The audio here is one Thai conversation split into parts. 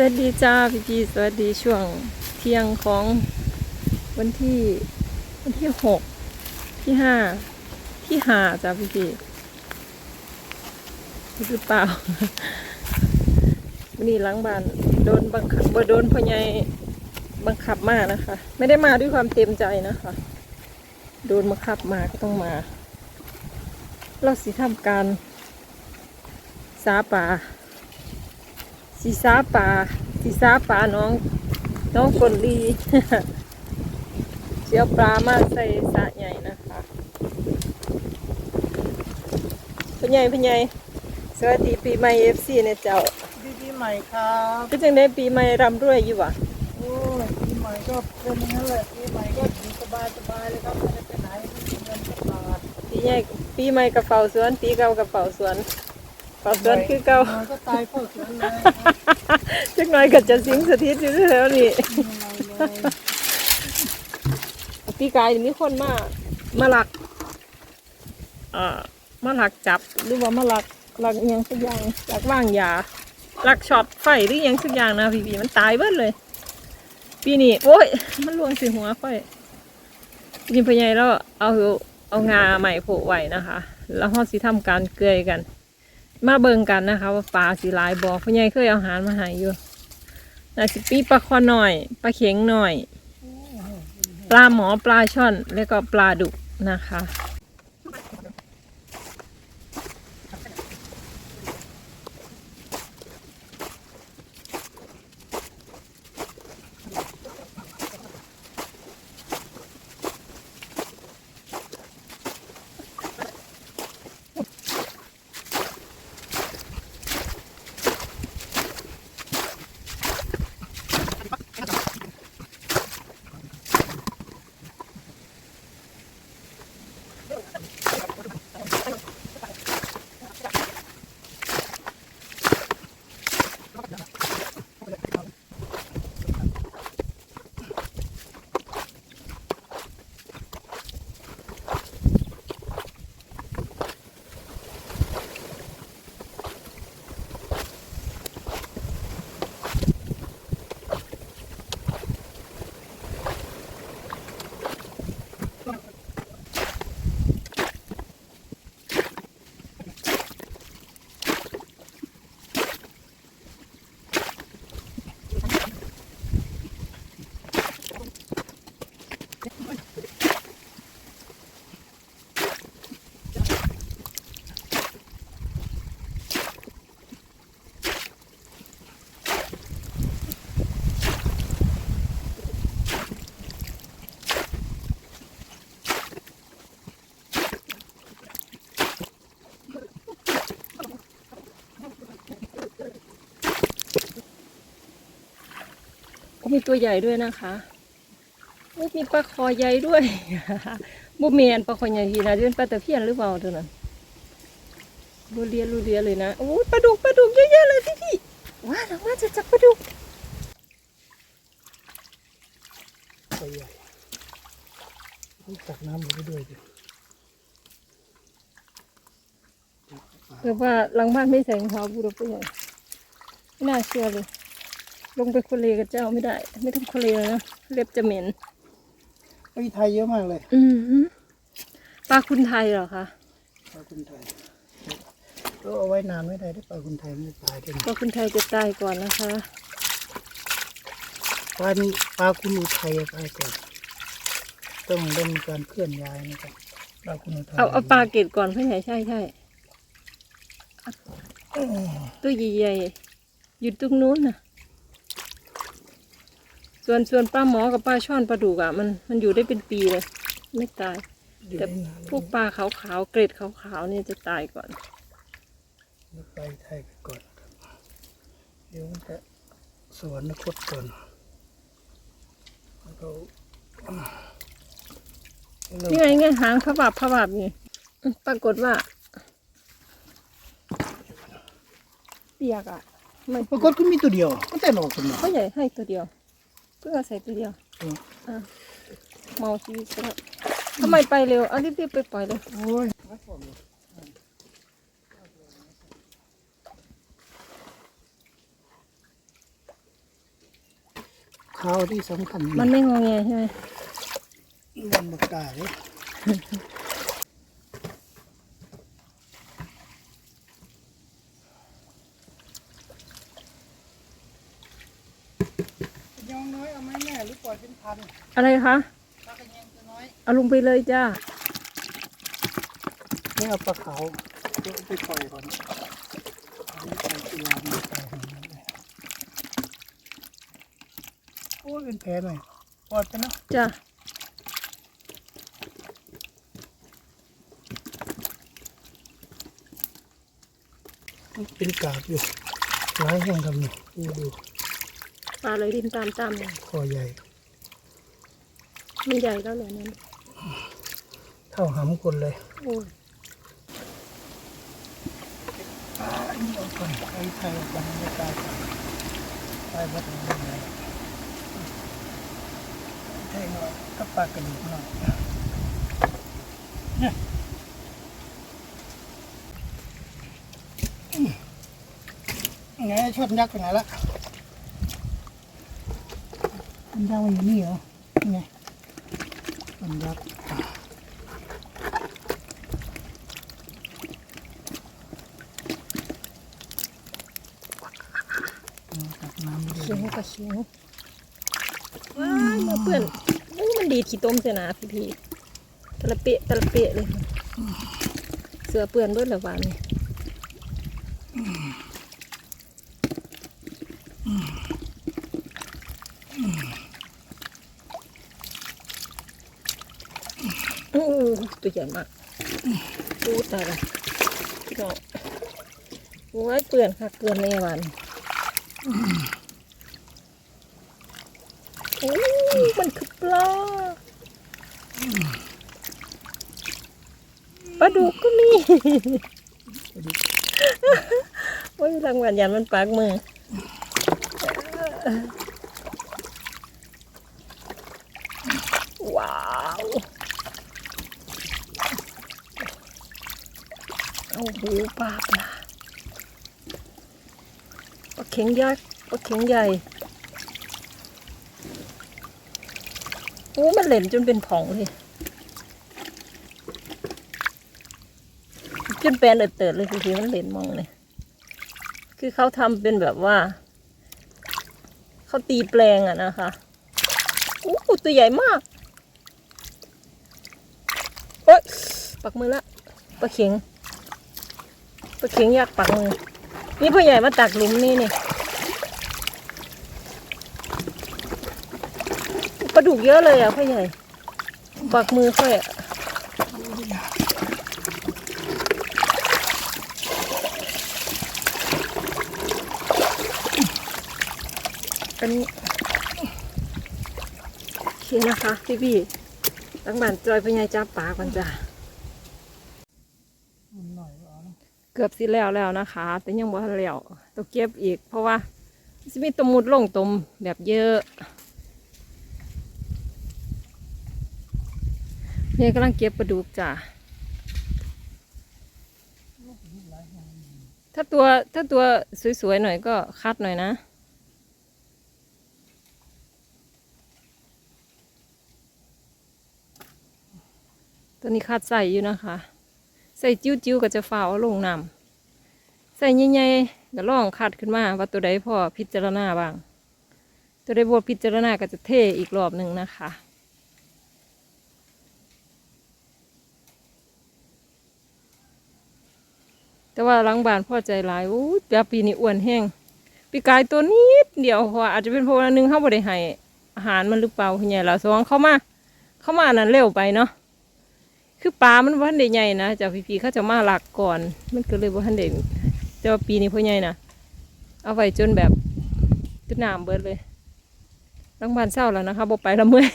สวัสดีจ้าพี่พีสวัสดีช่วงเที่ยงของวันที่วันที่หกที่ห้าที่ห้าจ้าพี่พีหรือเปล่าวันนี้ล้างบ้านโดนบังคับโดนพ่อใหญ่บังคับมานะคะ ไม่ได้มาด้วยความเต็มใจนะคะ โดนบังคับมาก็ต้องมา เราสิทำการสาป่า สีซาปลาสีซาปลาน้อง น้องกลลีเจียวปลามาใส่สระใหญ่นะคะพ่อใหญ่พ่อใหญ่สวัสดีปีใหม่เอฟซีเนี่ยเจ้าดีปีใหม่ครับก็จังได้ปีใหม่รำรวยอยู่วะโอ้ยปีใหม่ก็เป็นอย่างนั้นแหละปีใหม่ก็อยู่สบายสบายเลยครับไม่ได้ไปไหนไม่มีเงินสักบาทปีใหญ่ปีใหม่กระเป๋าสวนปีเก่ากระเป๋าสวนก ระเป๋าสวนคือเก่าปีใหม่ก็ตายเฝ้าสวนเลยจักหน่อยก็จะสิงสถิตอยู่แล้วนี่ไม่เป็นไรเลยปีกายนี่มีคนมามาหลักอ่ามาหลักจับหรือว่ามาหลักหลักอหยังสักอย่างหลักว่างยาหลักช็อตไฟหรืออหยังสักอย่างนะพี่พีมันตายเบิดเลย ปีนี้โอ้ย มันลวงใส่หัวค่อยยิงพญายแล้วเอาเอางาใหม่โผล่ไว้นะคะ แล้วห้อสิทำการเกยกัน มาเบิ่งกันนะคะ ว่าปลาสีลายบอพญายเคยเอาอาหารมาให้อยู่น่าสิปีปลาคอหน่อยปลาเข็งหน่อย ปลาหมอปลาช่อน แล้วก็ปลาดุกนะคะ มีตัวใหญ่ด้วยนะคะโอ้มีปลาคอใหญ่ด้วยบุเมียนปลาคอใหญ่ทีนะจะเป็นปลาตะเพียนหรือเปล่าตัวนั้นรูเรียนรูเรียนเลยนะโอ้ยปลาดุกปลาดุกเยอะๆเลยพี่พี่ว้าหลังว่าจะจับปลาดุกตัวใหญ่ต้องตักน้ำลงไปด้วยดิเรียกว่าหลังบ้านไม่ใส่รองเท้าบูรพใหญ่ไม่น่าเชื่อเลย ลงไปคนเลกับเจ้าไม่ได้ ไม่ต้องคนเลเลยนะเล็บจะเหม็นไอ้ไทยเยอะมากเลยอืมฮึปลาคุณไทยเหรอคะปลาคุณไทยก็เอาไว้นานไม่ได้ได้ปลาคุณไทยไม่ตายกันปลาคุณไทยจะตายก่อนนะคะปลานี้ปลาคุณอุทัยตายก่อนต้องได้มีการเคลื่อนย้ายนะครับปลาคุณอุทัยเอาเอาปลาเกตก่อนเพื่อนใหญ่ใช่ใช่ตัวใหญ่ๆอยู่ตรงนู้นน่ะ ส่วนส่วนปลาหมอกับปลาช่อนปลาดุกอะมันมันอยู่ได้เป็นปีเลย ไม่ตายอยู่แต่ได้นานพวกปลาขาวๆเกรดขาวๆเนี่ยจะตายก่อนไปไทยไปก่อนครับเดี๋ยวมันจะสวรรคตก่อนแล้วก็นี่ไงไงหางพระบาบพระบาบนี่ปรากฏว่าเปียกอะมันปรากฏก็มีตัวเดียวมันแต่หลอกกันมาเขาใหญ่ให้ตัวเดียว เพื่อใส่ตัวเดียวอืมอะเมาชีวิตซะแล้วทำไมไปเร็วเอารีบๆไปปล่อยเลยโอ้ยขาวที่สำคัญมันไม่งอแงใช่ไหมมันบักกาเลยยองน้อยเอาไหมแม่หรือป ล่อยเป็นพันอะไรคะปลากระเยงตัวน้อยเอาลงไปเลยจ้านี่เอาปลาขาวเดี๋ยวเอาไปปล่อยก่อนเอาไปปล่อยกีฬามาปล่อยให้มันเลยโอ้ยเป็นแผลหน่อยปล่อยไปเนาะจ้ามันเป็นกาบอยู่ร้ายแห้งครับนี่ดูดูปลาเลยดินตามตามเลยคอใหญ่ มันใหญ่แล้วเหรอเนี่ยเท่าหำคนเลยโอ้ยอันนี้เอาก่อนไอ้ไทยเอาก่อนไม่กล้าใส่ไปวัดหลวงพ่อเลยไทยหน่อยก็ปลากระดูกหน่อยเนี่ยอืมไงชดยักษ์ไปไหนละมันยักษ์มันอยู่นี่เหรอนี่ไง มันยักษ์เขียวกับเขียวว้ายมาเปื่อนอู้มันดีดขี้ต้มเสียนะพี่พี่ตะละเปะตะละเปะเลย เสือเปื่อนเบิดละวันนี้โอ้ ตัวใหญ่มากดูตายละพี่น้องโอ้ยเปื่อนค่ะเกลือนในวันโอ้มันคือปลาปลาดุกก็มีโอ้ยรางวัลยันมันปากมือว้าว เอาหูปลาปลาปลาเข็งยักษ์ปลาเข็งใหญ่โอ้มันเหล่นจนเป็นผองเลยจนแปลนเอิดเติดเลยคือมันเหล่นมองเลย คือเขาทำเป็นแบบว่า เขาตีแปลงอะนะคะโอ้ตัวใหญ่มากโอ๊ยปักมือละปลาเข็ง ปลาเข็งยากปักมือนี่พ่อใหญ่มาตักหลุมนี่นี่ปลาดุกเยอะเลยอะพ่อใหญ่ปักมือค่อยอะอันนี้โอเคนะคะพี่พี่ตั้งบ้านจอยพ่อใหญ่จับปลาก่อนจ้ะ มันหน่อยเอานะ เกือบสิแล้วแล้วนะคะ แต่ยังบ่ทันแล้วต้องเก็บอีก เพราะว่าสิมีตมมุดลงตมแบบเยอะเนี่ยกำลังเก็บปลาดุกจ้ะถ้าตัวถ้าตัวสวยๆหน่อยก็คัดหน่อยนะตัวนี้คัดใส่อยู่นะคะ ใส่จิ้วๆก็จะฝ่าเอาลงน้ำใส่ใหญ่ๆก็ลองคัดขึ้นมาว่าตัวใดพอพิจารณาบ้าง ตัวใดบวพิจารณาก็จะเทอีกรอบหนึ่งนะคะแต่ว่าหลังบานพ่อใจหลายอู้ยปีนี้อ้วนแห้งปีกายตัวนิดเดียวพราะว่าอาจจะเป็นเพราะว่านึงเขาบ่ได้ให้อาหารมันหรือเปล่าคุณยายเราสองเข้ามา เข้ามานั้นเร็วไปเนาะ คือปลามันว่าได้ใหญ่นะจากพี่ๆเขาจะมาหลักก่อน มันก็เลยว่าทันเด่นแต่ว่าปีนี้พ่อใหญ่นะเอาไว้จนแบบจนน้ำเบิดเลยรังบานเศร้าแล้วนะคะบอไปละเมื่อย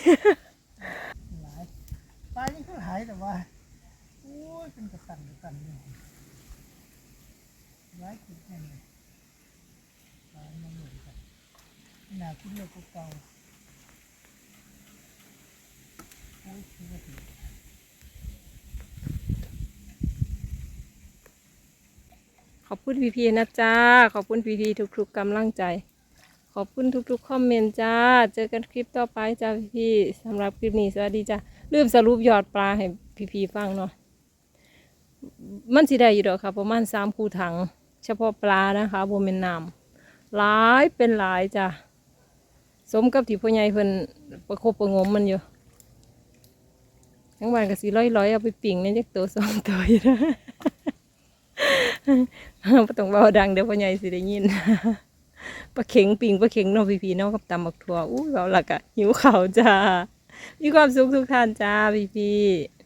หลายปลานี่ก็หายแต่ว่าโอ้ยเป็นกระตันกระตันเลยร้ายกินแน่เลยปลามันเหมือนกันหนาขึ้นเลยก็เก่าโอ้ยคือว่าถึง ข อบคุณพี่ๆนะจ้า ขอบคุณพี่ๆทุกๆกำลังใจ ขอบคุณทุกๆคอมเมนต์จ้า เจอกันคลิปต่อไปจ้าพี่ๆสำหรับคลิปนี้สวัสดีจ้าลืมสรุปยอดปลาให้พี่ๆฟังเนาะมันสิได้อยู่ดอกค่ะประมาณสามคูถัง เฉพาะปลานะคะบนเป็นน้ำหลายเป็นหลายจ้ะสมกับที่พ่อใหญ่เพิ่นประคบประงมมันอยู่ทั้งวันก็สิร้อยๆเอาไปปิ่งในจักตัวสองตัวอยู่นะ บ่ต้องเบาดังเดี๋ยวพ่อใหญ่สิได้ยินปลาเข็งปิงปลาเข็งเนาะพี่ๆเนาะกับตำบักถั่วอู้เราหลักอะหิวข่าวจ้ามีความสุขทุกท่านจ้าพี่ๆ